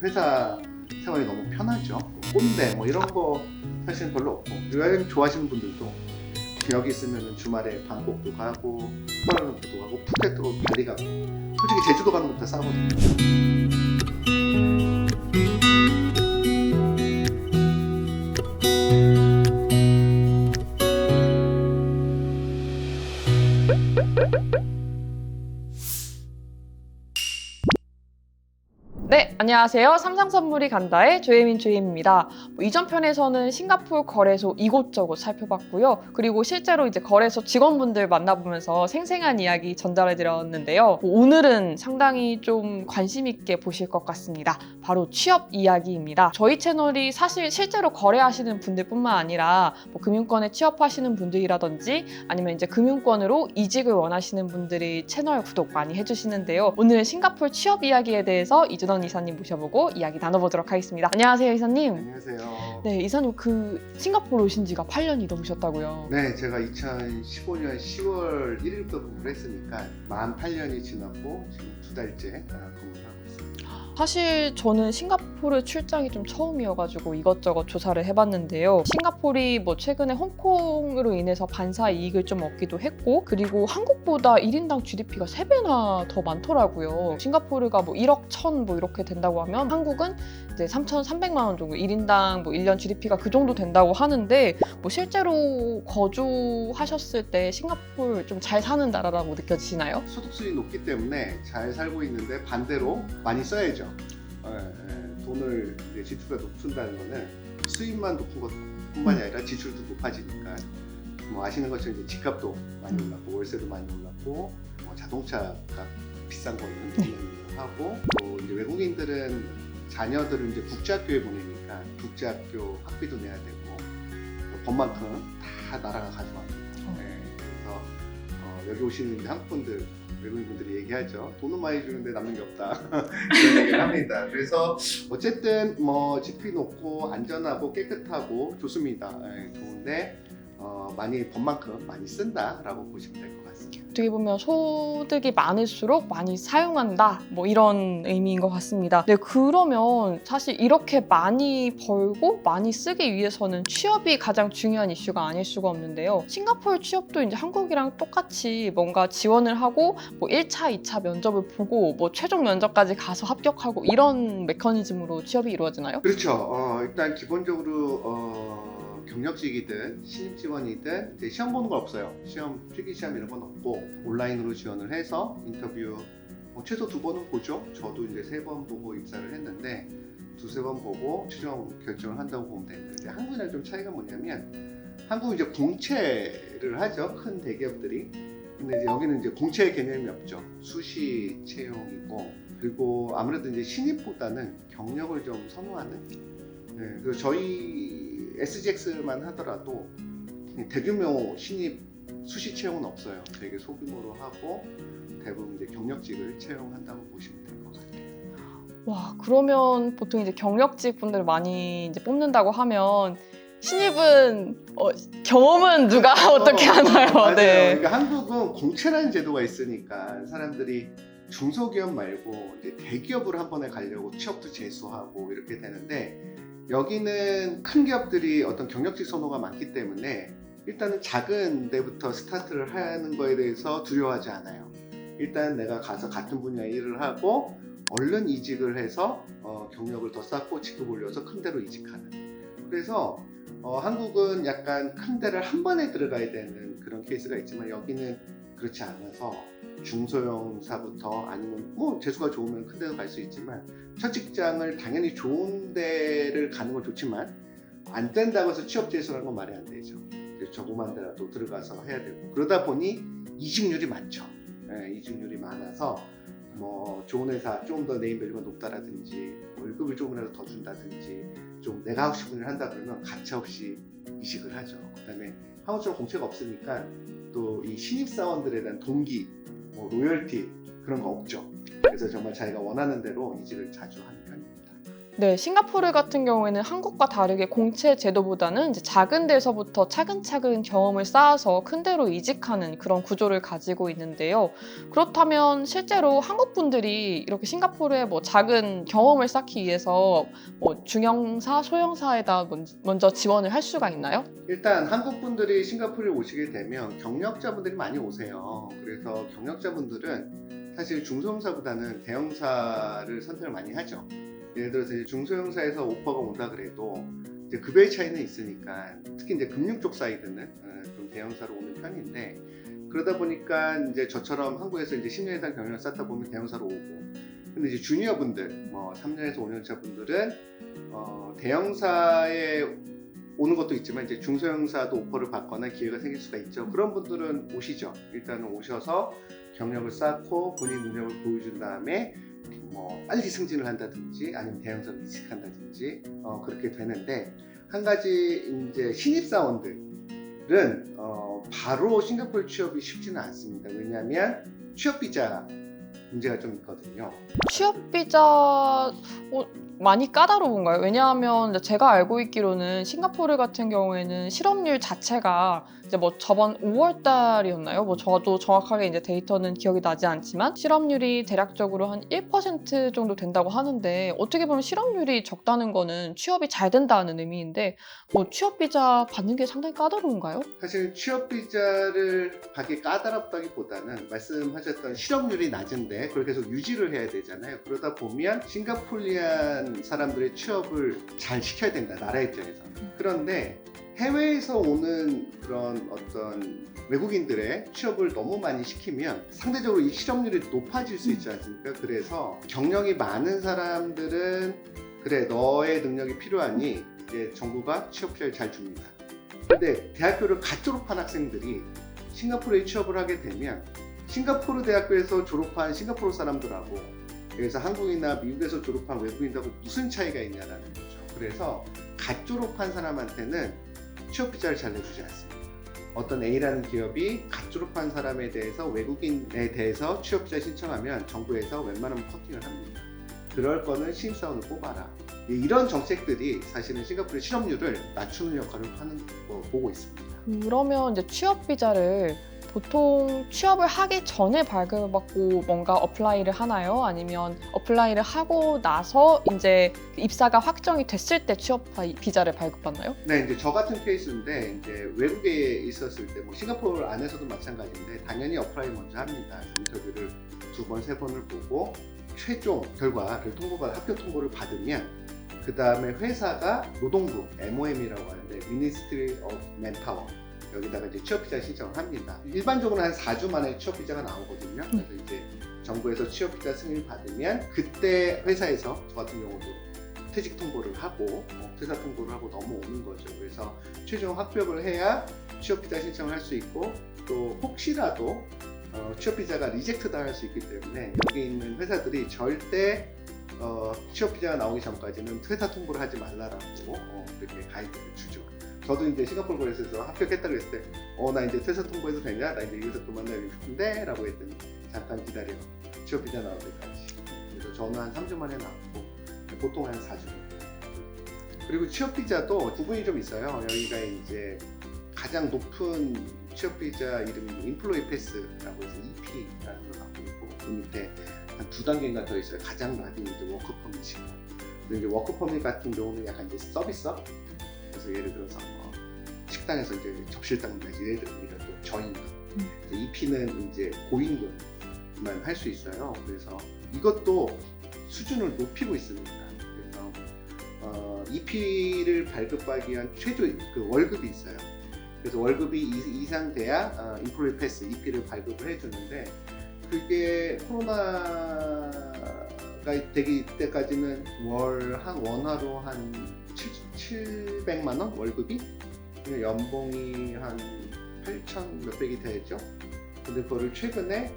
회사 생활이 너무 편하죠. 꼰대 뭐 이런 거 사실은 별로 없고 여행 좋아하시는 분들도 여기 있으면 주말에 방콕도 가고 쿠알라룸푸르도 가고 푸켓도 발리 가고 솔직히 제주도 가는 것보다 싸거든요. 안녕하세요. 삼성선물이 간다의 조혜민 조혜민입니다. 뭐 이전 편에서는 싱가포르 거래소 이곳저곳 살펴봤고요. 그리고 실제로 이제 거래소 직원분들 만나보면서 생생한 이야기 전달해드렸는데요. 뭐 오늘은 상당히 좀 관심 있게 보실 것 같습니다. 바로 취업 이야기입니다. 저희 채널이 사실 실제로 거래하시는 분들뿐만 아니라 뭐 금융권에 취업하시는 분들이라든지 아니면 이제 금융권으로 이직을 원하시는 분들이 채널 구독 많이 해주시는데요. 오늘은 싱가포르 취업 이야기에 대해서 이준원 이사님 모셔보고 이야기 나눠보도록 하겠습니다. 안녕하세요, 이사님. 안녕하세요. 네, 이사님 그 싱가포르 오신 지가 8년이 넘으셨다고요. 네, 제가 2015년 10월 1일부터 근무를 했으니까 만 8년이 지났고 지금 두 달째 아, 근무를. 사실 저는 싱가포르 출장이 좀 처음이어가지고 이것저것 조사를 해봤는데요. 싱가포르이 뭐 최근에 홍콩으로 인해서 반사 이익을 좀 얻기도 했고, 그리고 한국보다 1인당 GDP가 3배나 더 많더라고요. 싱가포르가 뭐 1억 1천 뭐 이렇게 된다고 하면 한국은 이제 3,300만 원 정도, 1인당 뭐 1년 GDP가 그 정도 된다고 하는데, 뭐 실제로 거주하셨을 때 싱가포르 좀잘 사는 나라라고 느껴지시나요? 소득 수준이 높기 때문에 잘 살고 있는데 반대로 많이 써야죠. 예, 예, 돈을 이제 지출가 높은다는 거는 수입만 높은 것뿐만이 아니라 지출도 높아지니까 뭐 아시는 것처럼 이제 집값도 많이 음. 올랐고 월세도 많이 올랐고 뭐 자동차가 비싼 거는 네. 하고 또 이제 외국인들은 자녀들을 이제 국제학교에 보내니까 국제학교 학비도 내야 되고 또 법만큼 다 나라가 어, 여기 오시는 한국분들 외국인분들이 얘기하죠. 돈은 많이 주는데 남는 게 없다. 그런 얘기를 합니다. 그래서 어쨌든 뭐 GP 높고 안전하고 깨끗하고 좋습니다. 예, 좋은데 어, 많이 법만큼 많이 쓴다라고 보시면 될 것 같습니다. 어떻게 보면 소득이 많을수록 많이 사용한다 뭐 이런 의미인 것 같습니다. 네 그러면 사실 이렇게 많이 벌고 많이 쓰기 위해서는 취업이 가장 중요한 이슈가 아닐 수가 없는데요. 싱가포르 취업도 이제 한국이랑 똑같이 뭔가 지원을 하고 뭐 1차, 2차 면접을 보고 뭐 최종 면접까지 가서 합격하고 이런 메커니즘으로 취업이 이루어지나요? 그렇죠. 어, 일단 기본적으로 어, 경력직이든 신입 지원이든 이제 시험 보는 건 없어요. 시험 필기 시험 이런 건 없고 온라인으로 지원을 해서 인터뷰 뭐 최소 두 번은 보죠. 저도 이제 세 번 보고 입사를 했는데 두세 번 보고 최종 결정을 한다고 보면 되는데 한국이랑 좀 차이가 뭐냐면 한국은 이제 공채를 하죠. 큰 대기업들이. 근데 이제 여기는 이제 공채 개념이 없죠. 수시 채용이고 그리고 아무래도 이제 신입보다는 경력을 좀 선호하는. 네, 그래서 저희 SGX만 하더라도 대규모 신입 수시 채용은 없어요. 되게 소규모로 하고 대부분 이제 경력직을 채용한다고 보시면 될 것 같아요. 와 그러면 보통 이제 경력직 분들 많이 이제 뽑는다고 하면 신입은 어, 경험은 누가 어 떻게 하나요? 맞아요. 네. 그러니까 한국은 공채라는 제도가 있으니까 사람들이 중소기업 말고 이제 대기업으로 한 번에 가려고 취업도 재수하고 이렇게 되는데 여기는 큰 기업들이 어떤 경력직 선호가 많기 때문에 일단은 작은 데부터 스타트를 하는 거에 대해서 두려워하지 않아요. 일단 내가 가서 같은 분야의 일을 하고 얼른 이직을 해서 어, 경력을 더 쌓고 직급 올려서 큰 데로 이직하는. 그래서 어, 한국은 약간 큰 데를 한 번에 들어가야 되는 그런 케이스가 있지만 여기는 그렇지 않아서 중소형사부터 아니면 뭐 재수가 좋으면 큰 데도 갈 수 있지만 첫 직장을 당연히 좋은 데를 가는 건 좋지만 안 된다고 해서 취업 재수라는 건 말이 안 되죠. 조그만 데라도 들어가서 해야 되고 그러다 보니 이직률이 많죠. 예, 이직률이 많아서 뭐 좋은 회사 좀더 네임밸류가 높다라든지 월급을 조금이라도 더 준다든지 좀 내가 하고 싶은 일을 한다 그러면 가차 없이 이직을 하죠. 그다음에 한국처럼 공채가 없으니까 또 이 신입 사원들에 대한 동기, 뭐 로열티 그런 거 없죠. 그래서 정말 자기가 원하는 대로 이직을 자주 하는. 네, 싱가포르 같은 경우에는 한국과 다르게 공채 제도보다는 작은 데서부터 차근차근 경험을 쌓아서 큰 데로 이직하는 그런 구조를 가지고 있는데요. 그렇다면 실제로 한국 분들이 이렇게 싱가포르에 뭐 작은 경험을 쌓기 위해서 뭐 중형사, 소형사에다 먼- 먼저 지원을 할 수가 있나요? 일단 한국 분들이 싱가포르에 오시게 되면 경력자분들이 많이 오세요. 그래서 경력자분들은 사실 중소형사보다는 대형사를 선택을 많이 하죠. 예를 들어서 중소형사에서 오퍼가 온다 그래도 이제 급여의 차이는 있으니까 특히 이제 금융 쪽 사이드는 어, 좀 대형사로 오는 편인데 그러다 보니까 이제 저처럼 한국에서 이제 10년 이상 경력을 쌓다 보면 대형사로 오고 근데 이제 주니어 분들 뭐 3년에서 5년 차 분들은 어, 대형사에 오는 것도 있지만 이제 중소형사도 오퍼를 받거나 기회가 생길 수가 있죠. 그런 분들은 오시죠. 일단은 오셔서 경력을 쌓고 본인 능력을 보여준 다음에 뭐 빨리 승진을 한다든지 아니면 대형사로 이직한다든지 어, 그렇게 되는데 한 가지 이제 신입 사원들은 어, 바로 싱가포르 취업이 쉽지는 않습니다. 왜냐하면 취업 비자 문제가 좀 있거든요. 취업 비자 어, 많이 까다로운가요? 왜냐하면 제가 알고 있기로는 싱가포르 같은 경우에는 실업률 자체가 이제 뭐 저번 5월 달이었나요? 뭐 저도 정확하게 이제 데이터는 기억이 나지 않지만 실업률이 대략적으로 한 1% 정도 된다고 하는데 어떻게 보면 실업률이 적다는 거는 취업이 잘 된다는 의미인데 뭐 취업 비자 받는 게 상당히 까다로운가요? 사실 취업 비자를 받기 까다롭다기보다는 말씀하셨던 실업률이 낮은데 그걸 계속 유지를 해야 되잖아요. 그러다 보면 싱가포리안 사람들의 취업을 잘 시켜야 된다 나라 입장에서. 그런데 해외에서 오는 그런 어떤 외국인들의 취업을 너무 많이 시키면 상대적으로 이 실업률이 높아질 수 있지 않습니까? 그래서 경력이 많은 사람들은 그래 너의 능력이 필요하니 이제 정부가 취업 비자를 잘 줍니다. 근데 대학교를 갓 졸업한 학생들이 싱가포르에 취업을 하게 되면 싱가포르 대학교에서 졸업한 싱가포르 사람들하고 여기서 한국이나 미국에서 졸업한 외국인하고 무슨 차이가 있냐라는 거죠. 그래서 갓 졸업한 사람한테는 취업 비자를 잘 내주지 않습니다. 어떤 A라는 기업이 갓 졸업한 사람에 대해서 외국인에 대해서 취업 비자 신청하면 정부에서 웬만하면 커팅을 합니다. 그럴 거는 신입사원을 뽑아라. 예, 이런 정책들이 사실은 싱가포르의 실업률을 낮추는 역할을 하는 거 보고 있습니다. 그러면 이제 취업 비자를 보통 취업을 하기 전에 발급받고 뭔가 어플라이를 하나요? 아니면 어플라이를 하고 나서 이제 입사가 확정이 됐을 때 취업 비자를 발급받나요? 네, 이제 저 같은 케이스인데 이제 외국에 있었을 때 뭐 싱가포르 안에서도 마찬가지인데 당연히 어플라이 먼저 합니다. 인터뷰를 두 번, 세 번을 보고 최종 결과를 통보받 합격 통보를 받으면 그 다음에 회사가 노동부 MOM이라고 하는데 Ministry of Manpower 여기다가 이제 취업 비자 신청을 합니다. 일반적으로 한 4주 만에 취업 비자가 나오거든요. 그래서 이제 정부에서 취업 비자 승인을 받으면 그때 회사에서 저 같은 경우도 퇴직 통보를 하고 어, 퇴사 통보를 하고 넘어오는 거죠. 그래서 최종 합격을 해야 취업 비자 신청을 할 수 있고 또 혹시라도 어, 취업 비자가 리젝트 당할 수 있기 때문에 여기 있는 회사들이 절대 어, 취업 비자가 나오기 전까지는 퇴사 통보를 하지 말라라고 어, 이렇게 가이드를 주죠. 저도 이제 싱가포르 거래소에서 합격했다고 했을 때, 어, 나 이제 퇴사 통보해도 되냐? 나 이제 여기서 그만나고 싶은데? 라고 했더니, 잠깐 기다려. 취업 비자 나올 때까지. 그래서 저는 한 3주 만에 나왔고, 보통 한 4주. 그리고 취업 비자도 부분이 좀 있어요. 여기가 이제 가장 높은 취업 비자 이름이 인플로이 패스라고 해서 EP라는 걸 갖고 있고, 그 밑에 한 두 단계인가 더 있어요. 가장 낮은 이제 워크 퍼밋이고. 근데 이제 워크 퍼밋 같은 경우는 약간 이제 서비스업? 그래서 예를 들어서 뭐 식당에서 이제 들면 이런 또 저임금. EP는 이제 고임금만 할 수 있어요. 그래서 이것도 수준을 높이고 있습니다. 그래서 어, EP를 발급하기 위한 최저 그 월급이 있어요. 그래서 월급이 이- 이상 돼야 어, 인플로이 패스 EP를 발급을 해주는데 그게 코로나가 되기 때까지는 월 한 원화로 한 7, 700만 원 월급이 연봉이 한 8천 몇백이 되죠. 근데 그거를 최근에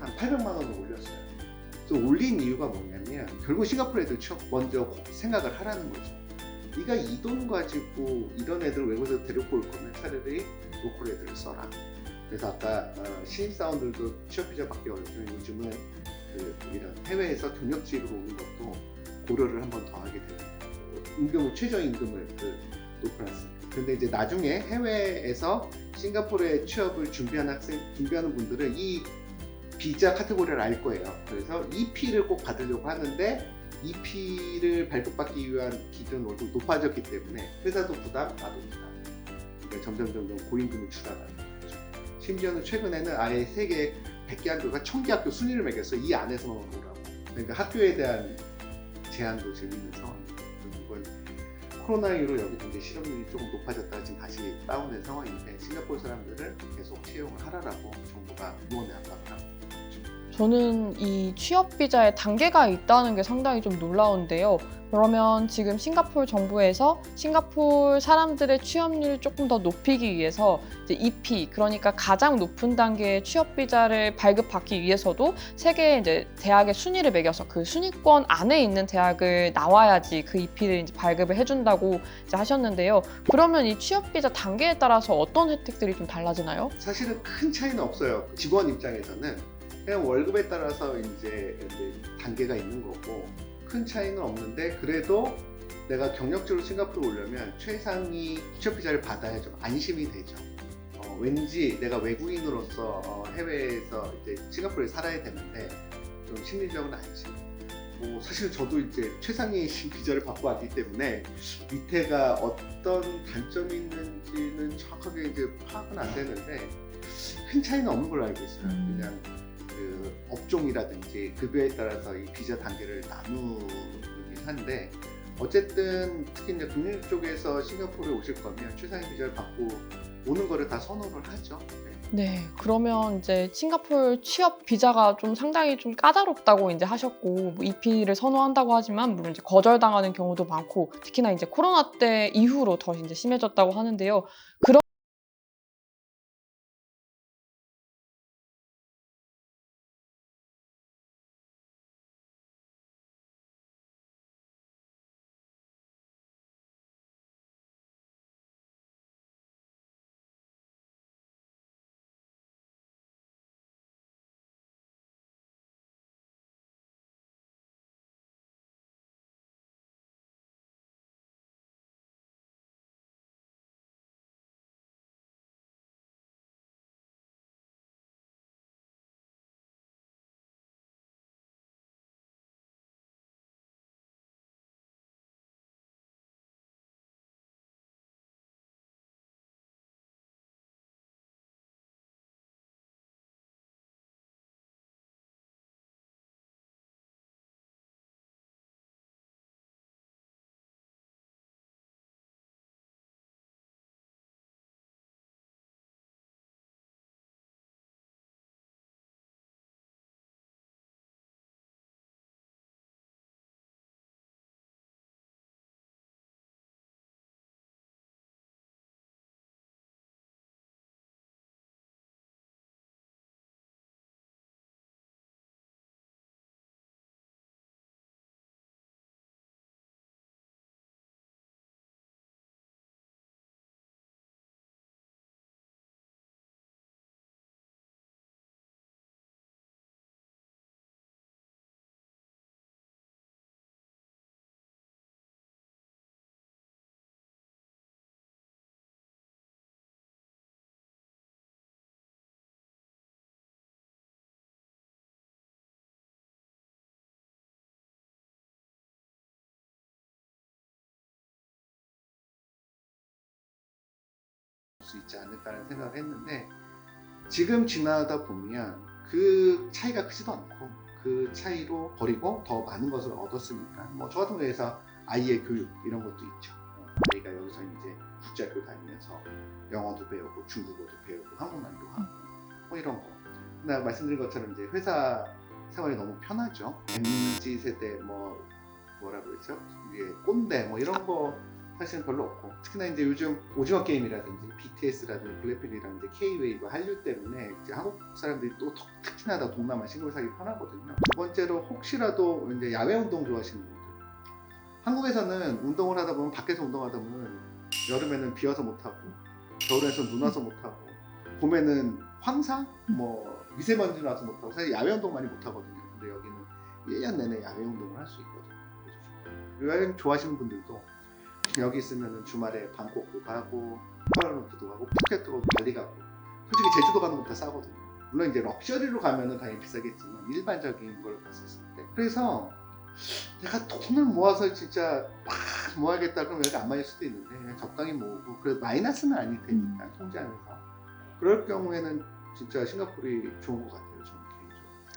한 800만 원을 올렸어요. 또 올린 이유가 뭐냐면 결국 싱가포르 애들 먼저 생각을 하라는 거죠. 네가 이 돈 가지고 이런 애들 외국에서 데리고 올 거면 차라리 로컬 애들을 써라. 그래서 아까 어, 신입사원들도 취업 비자 받기 어렵지만 요즘은 그 이런 해외에서 경력직으로 오는 것도 고려를 한 번 더 하게 됩니다. 임금을 최저임금을 그 높여놨습니다. 근데 이제 나중에 해외에서 싱가포르에 취업을 준비하는 학생, 준비하는 분들은 이 비자 카테고리를 알 거예요. 그래서 EP를 꼭 받으려고 하는데 EP를 발급받기 위한 기준은 좀 높아졌기 때문에 회사도 부담, 나도 부담. 그러니까 점점 점점 고임금이 줄어가는 거죠. 심지어는 최근에는 아예 세계 100개 학교가 1000개 학교 순위를 매겼어. 이 안에서만 오라고. 그러니까 학교에 대한 제한도. 그리고 이건 코로나19로 여기도 이제 실업률이 조금 높아졌다가 지금 다시 다운된 상황인데 싱가포르 사람들을 계속 채용을 하라라고 정부가 의원에 압박을 합니다. 저는 이 취업 비자에 단계가 있다는 게 상당히 좀 놀라운데요. 그러면 지금 싱가포르 정부에서 싱가포르 사람들의 취업률을 조금 더 높이기 위해서 이제 EP 그러니까 가장 높은 단계의 취업 비자를 발급받기 위해서도 세계 이제 대학의 순위를 매겨서 그 순위권 안에 있는 대학을 나와야지 그 EP를 이제 발급을 해준다고 이제 하셨는데요. 그러면 이 취업 비자 단계에 따라서 어떤 혜택들이 좀 달라지나요? 사실은 큰 차이는 없어요. 직원 입장에서는 그냥 월급에 따라서 이제 단계가 있는 거고 큰 차이는 없는데 그래도 내가 경력직으로 싱가포르 오려면 최상위 취업 비자를 받아야 좀 안심이 되죠. 어, 왠지 내가 외국인으로서 어, 해외에서 이제 싱가포르에 살아야 되는데 좀 심리적인 안심. 뭐 사실 저도 이제 최상위 비자를 받고 왔기 때문에 밑에가 어떤 단점이 있는지는 정확하게 이제 파악은 안 되는데 큰 차이는 없는 걸로 알고 있어요. 음. 그냥 그 업종이라든지 급여에 따라서 이 비자 단계를 나누긴 한데 어쨌든 특히 이제 금융 쪽에서 싱가포르에 오실 거면 최상위 비자를 받고 오는 거를 다 선호를 하죠. 네. 네, 그러면 이제 싱가포르 취업 비자가 좀 상당히 좀 까다롭다고 이제 하셨고 뭐 EP를 선호한다고 하지만 물론 이제 거절당하는 경우도 많고 특히나 이제 코로나 때 이후로 더 이제 심해졌다고 하는데요. 그런 수 있지 않을까라는 생각을 했는데 지금 지나다 보면 그 차이가 크지도 않고 그 차이로 버리고 더 많은 것을 얻었으니까 뭐 저 같은 경우에서 아이의 교육 이런 것도 있죠. 어, 아이가 여기서 이제 국제학교 다니면서 영어도 배우고 중국어도 배우고 한국말도 하고 뭐 이런 거. 근데 말씀드린 것처럼 이제 회사 생활이 너무 편하죠. MZ 세대 뭐 뭐라 그러죠? 위에 꼰대 뭐 이런 거 사실은 별로 없고 특히나 이제 요즘 오징어 게임이라든지 BTS라든지 이제 K-웨이브 한류 때문에 이제 한국 사람들이 또 더- 특히나 더 동남아 싱글 사기 편하거든요. 두 번째로 혹시라도 이제 야외 운동 좋아하시는 분들 한국에서는 운동을 하다 보면 밖에서 운동하다 보면 여름에는 비 와서 못 하고 겨울에는 눈 와서 못 하고 봄에는 황사 뭐 미세먼지 나서 못 하고 사실 야외 운동 많이 못 하거든요. 근데 여기는 1년 내내 야외 운동을 할 수 있거든요. 여행 좋아하시는 분들도 여기 있으면 주말에 방콕도 가고 쿠알라룸푸르도 가고 푸켓도 가고 발리 가고. 솔직히 제주도 가는 것보다 싸거든요. 물론 이제 럭셔리로 가면은 당연히 비싸겠지만 일반적인 걸 봤었을 때. 그래서 내가 돈을 모아서 진짜 막 모아야겠다 그러면 여기 안 맞을 수도 있는데 적당히 모으고 그래도 마이너스는 아닐 테니까 통제하면서. 그럴 경우에는 진짜 싱가포르이 좋은 것 같아요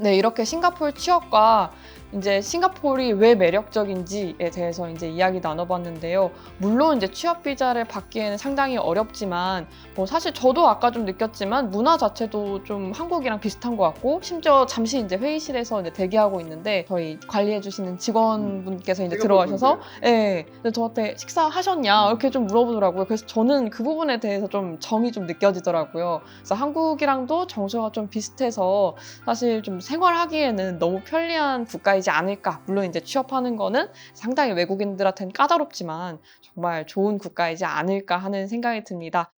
네, 이렇게 싱가포르 취업과 이제 싱가포르이 왜 매력적인지에 대해서 이제 이야기 나눠봤는데요. 물론 이제 취업 비자를 받기에는 상당히 어렵지만 뭐 사실 저도 아까 좀 느꼈지만 문화 자체도 좀 한국이랑 비슷한 것 같고 심지어 잠시 이제 회의실에서 이제 대기하고 있는데 저희 관리해 주시는 직원분께서 이제 들어가셔서 예, 근데 저한테 식사하셨냐 이렇게 좀 물어보더라고요. 그래서 저는 그 부분에 대해서 좀 정이 좀 느껴지더라고요. 그래서 한국이랑도 정서가 좀 비슷해서 사실 좀 생활하기에는 너무 편리한 국가이지 않을까. 물론 이제 취업하는 거는 상당히 외국인들한테는 까다롭지만 정말 좋은 국가이지 않을까 하는 생각이 듭니다.